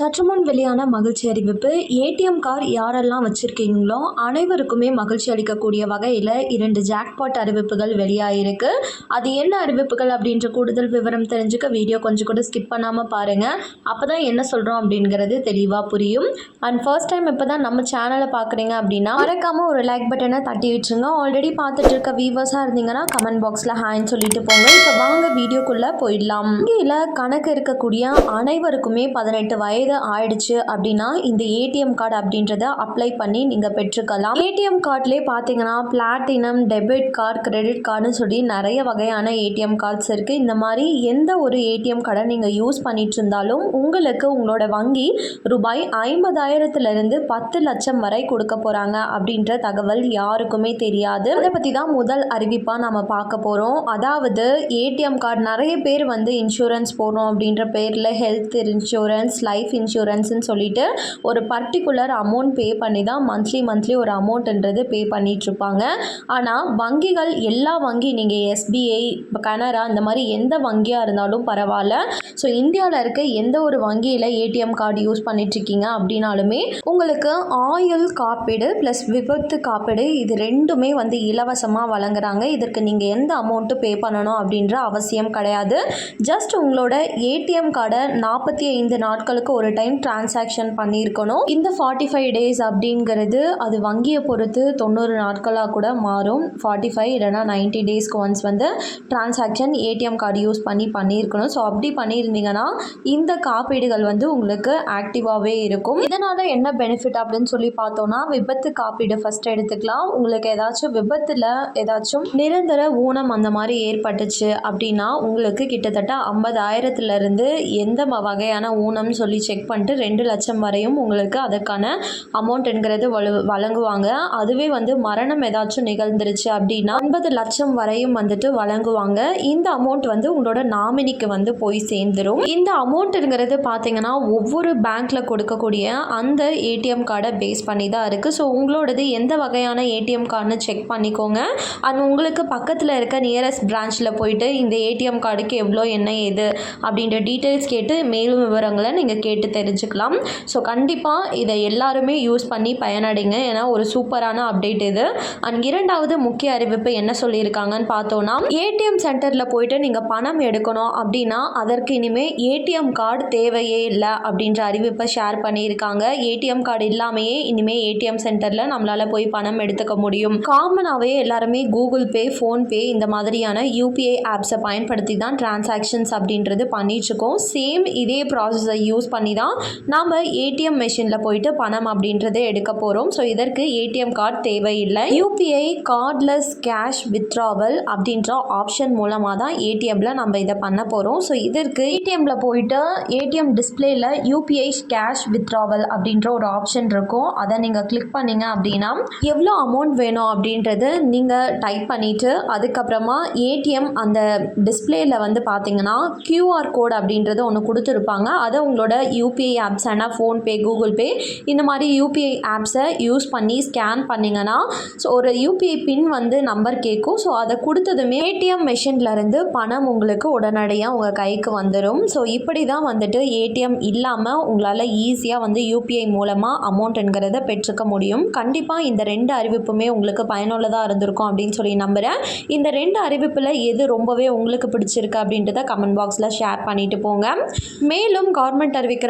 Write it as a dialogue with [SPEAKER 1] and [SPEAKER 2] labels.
[SPEAKER 1] சற்று முன் வெளியான மகிழ்ச்சி அறிவிப்பு ஏடிஎம் கார் யாரெல்லாம் வச்சுருக்கீங்களோ அனைவருக்குமே மகிழ்ச்சி அளிக்கக்கூடிய வகையில் இரண்டு ஜாக்பாட் அறிவிப்புகள் வெளியாகிருக்கு அது என்ன அறிவிப்புகள் அப்படின்ற கூடுதல் விவரம் தெரிஞ்சுக்க வீடியோ கொஞ்சம் கூட ஸ்கிப் பண்ணாமல் பாருங்கள் அப்போ தான் என்ன சொல்கிறோம் அப்படிங்கிறது தெளிவாக புரியும். அண்ட் ஃபர்ஸ்ட் டைம் இப்போ தான் நம்ம சேனலை பார்க்குறீங்க அப்படின்னா மறக்காமல் ஒரு லைக் பட்டனை தட்டி விட்டுருங்க ஆல்ரெடி பார்த்துட்டு இருக்க வியூவர்ஸாக இருந்தீங்கன்னா கமெண்ட் பாக்ஸில் ஹேண்ட் சொல்லிட்டு போங்க. இப்போ வாங்க வீடியோக்குள்ளே போயிடலாம். வங்கியில் கணக்கு இருக்கக்கூடிய அனைவருக்குமே பதினெட்டு வயது ஆயிடுச்சு அப்படின்னா இந்த ஏடிஎம் கார்டு அப்படின்றத அப்ளை பண்ணி நீங்கள் பெற்றுக்கலாம். ஏடிஎம் கார்ட்லேயே பார்த்தீங்கன்னா பிளாட்டினம் டெபிட் கார்டு கிரெடிட் கார்டுன்னு சொல்லி நிறைய வகையான ஏடிஎம் கார்ட்ஸ் இருக்குது இந்த மாதிரி எந்த ஒரு ஏடிஎம் கார்டை நீங்கள் யூஸ் பண்ணிட்டு இருந்தாலும் உங்களுக்கு உங்களோட வங்கி ரூபாய் ஐம்பதாயிரத்துலேருந்து பத்து லட்சம் வரை கொடுக்க போகிறாங்க அப்படின்ற தகவல் யாருக்குமே தெரியாது. அதை பற்றி தான் முதல் அறிவிப்பாக நம்ம பார்க்க போகிறோம் அதாவது ஏடிஎம் கார்டு நிறைய பேர் வந்து இன்சூரன்ஸ் போடுறோம் அப்படின்ற பேரில் ஹெல்த் இன்சூரன்ஸ் லைஃப் இன்சூரன்ஸ்னு சொல்லிட்டு ஒரு பர்டிகுலர் அமௌண்ட் பே பண்ணி தான் மந்த்லி மந்த்லி ஒரு அமௌண்ட்ன்றது பே பண்ணிகிட்ருப்பாங்க ஆனால் வங்கிகள் எல்லா வங்கி நீங்கள் எஸ்பிஐ கனரா இந்த மாதிரி எந்த வங்கியாக இருந்தாலும் பரவாயில்ல. ஸோ இந்தியாவில் இருக்க எந்த ஒரு வங்கியில் ஏடிஎம் கார்டு யூஸ் பண்ணிட்டுருக்கீங்க அப்படின்னாலுமே உங்களுக்கு ஆயுள் காப்பீடு ப்ளஸ் விபத்து காப்பீடு இது ரெண்டுமே வந்து இலவசமாக வழங்குறாங்க. இதற்கு நீங்கள் எந்த அமௌண்ட்டு பே பண்ணணும் அப்படின்ற அவசியம் கிடையாது. ஜஸ்ட் உங்களோட ஏடிஎம் கார்டை நாற்பத்தி ஐந்து நாட்களுக்கு ஒரு டைம் டிரான்சாக்ஷன் பண்ணியிருக்கணும். இந்த ஃபார்ட்டி ஃபைவ் டேஸ் அப்படிங்கிறது அது வங்கியை பொறுத்து தொண்ணூறு நாட்களாக கூட மாறும். ஃபார்ட்டி ஃபைவ் இல்லைனா நைன்ட்டி டேஸ்க்கு ஒன்ஸ் வந்து டிரான்சாக்ஷன் ஏடிஎம் கார்டு யூஸ் பண்ணி பண்ணியிருக்கணும். ஸோ அப்படி பண்ணியிருந்தீங்கன்னா இந்த காப்பீடுகள் வந்து உங்களுக்கு ஆக்டிவாகவே இருக்கும். இதனால் என்ன பெனிஃபிட் அப்படின்னு சொல்லி பார்த்தோன்னா விபத்து காப்பீடு ஃபஸ்ட் எடுத்துக்கலாம். உங்களுக்கு ஏதாச்சும் விபத்தில் ஏதாச்சும் நிரந்தர ஊனம் அந்த மாதிரி ஏற்பட்டுச்சு அப்படின்னா உங்களுக்கு கிட்டத்தட்ட ஐம்பதாயிரத்துலேருந்து எந்த வகையான ஊனம்னு சொல்லி செக் செக் பண்ணிட்டு ரெண்டு லட்சம் வரையும் உங்களுக்கு அதற்கான அமௌண்ட்டுங்கிறது வலு வழங்குவாங்க. அதுவே வந்து மரணம் ஏதாச்சும் நிகழ்ந்துருச்சு அப்படின்னா ஐம்பது லட்சம் வரையும் வந்துட்டு வழங்குவாங்க. இந்த அமௌண்ட் வந்து உங்களோட நாமினிக்கு வந்து போய் சேர்ந்துடும் இந்த அமௌண்ட்டுங்கிறது பார்த்தீங்கன்னா ஒவ்வொரு பேங்க்கில் கொடுக்கக்கூடிய அந்த ஏடிஎம் கார்டை பேஸ் பண்ணி தான் இருக்குது ஸோ உங்களோடது எந்த வகையான ஏடிஎம் கார்டுன்னு செக் பண்ணிக்கோங்க. அண்ட் உங்களுக்கு பக்கத்தில் இருக்க நியரஸ்ட் பிரான்ச்சில் போயிட்டு இந்த ஏடிஎம் கார்டுக்கு எவ்வளோ என்ன ஏது அப்படின்ற டீட்டெயில்ஸ் கேட்டு மேலும் விவரங்களை நீங்கள் கேட்டு தெரிஞ்சுக்கலாம். ஸோ கண்டிப்பாக இதை எல்லாருமே யூஸ் பண்ணி பயனடைங்க. ஏன்னா ஒரு சூப்பரான அப்டேட் இது. அண்ட் இரண்டாவது முக்கிய அறிவிப்பு என்ன சொல்லியிருக்காங்கன்னு பார்த்தோன்னா ஏடிஎம் சென்டரில் போயிட்டு நீங்கள் பணம் எடுக்கணும் அப்படின்னா அதற்கு இனிமேல் ஏடிஎம் கார்டு தேவையே இல்லை அப்படின்ற அறிவிப்பை ஷேர் பண்ணியிருக்காங்க. ஏடிஎம் கார்டு இல்லாமையே இனிமேல் ஏடிஎம் சென்டரில் நம்மளால் போய் பணம் எடுத்துக்க முடியும். காமனாகவே எல்லாருமே கூகுள் பே ஃபோன்பே இந்த மாதிரியான யூபிஐ ஆப்ஸை பயன்படுத்தி தான் டிரான்சாக்ஷன்ஸ் அப்படின்றது பண்ணிட்டுருக்கோம் சேம் இதே ப்ராசஸை யூஸ் பண்ணி தான் நாம் ஏடிஎம் மிஷினில் போயிட்டு பணம் அப்படின்றத எடுக்க போகிறோம் ஸோ இதற்கு ஏடிஎம் கார்டு தேவையில்லை. யூபிஐ கார்ட்லெஸ் கேஷ் வித்ராவல் அப்படின்ற ஆப்ஷன் மூலமாக தான் ஏடிஎம்மில் நம்ம இதை பண்ண போகிறோம் ஸோ இதற்கு ஏடிஎம்மில் போயிட்டு ஏடிஎம் டிஸ்பிளேயில் யூபிஐ கேஷ் வித்ராவல் அப்படின்ற ஒரு ஆப்ஷன் இருக்கும். அதை நீங்கள் கிளிக் பண்ணிங்க அப்படின்னா எவ்வளோ அமௌண்ட் வேணும் அப்படின்றது நீங்கள் டைப் பண்ணிவிட்டு அதுக்கப்புறமா ஏடிஎம் அந்த டிஸ்பிளேயில் வந்து பார்த்தீங்கன்னா கியூஆர் கோட் அப்படின்றது ஒன்று கொடுத்துருப்பாங்க. அதை உங்களோட யூபிஐ ஆப்ஸ் ஆனால் ஃபோன்பே கூகுள் பே இந்த மாதிரி யூபிஐ ஆப்ஸை யூஸ் பண்ணி ஸ்கேன் பண்ணிங்கன்னா ஸோ ஒரு யூபிஐ பின் வந்து நம்பர் கேட்கும் ஸோ அதை கொடுத்ததுமே ஏடிஎம் மிஷின்லேருந்து பணம் உங்களுக்கு உடனடியாக உங்கள் கைக்கு வந்துடும் ஸோ இப்படி தான் வந்துட்டு ஏடிஎம் இல்லாமல் உங்களால் ஈஸியாக வந்து யூபிஐ மூலமாக அமௌண்ட்டுங்கிறத பெற்றுக்க முடியும். கண்டிப்பாக இந்த ரெண்டு அறிவிப்புமே உங்களுக்கு பயனுள்ளதாக இருந்திருக்கும் அப்படின்னு சொல்லி நம்புகிறேன் இந்த ரெண்டு அறிவிப்பில் எது ரொம்பவே உங்களுக்கு பிடிச்சிருக்கு அப்படின்றத கமெண்ட் பாக்ஸில் ஷேர் பண்ணிட்டு போங்க. மேலும் கவர்மெண்ட் அறிவிக்கிற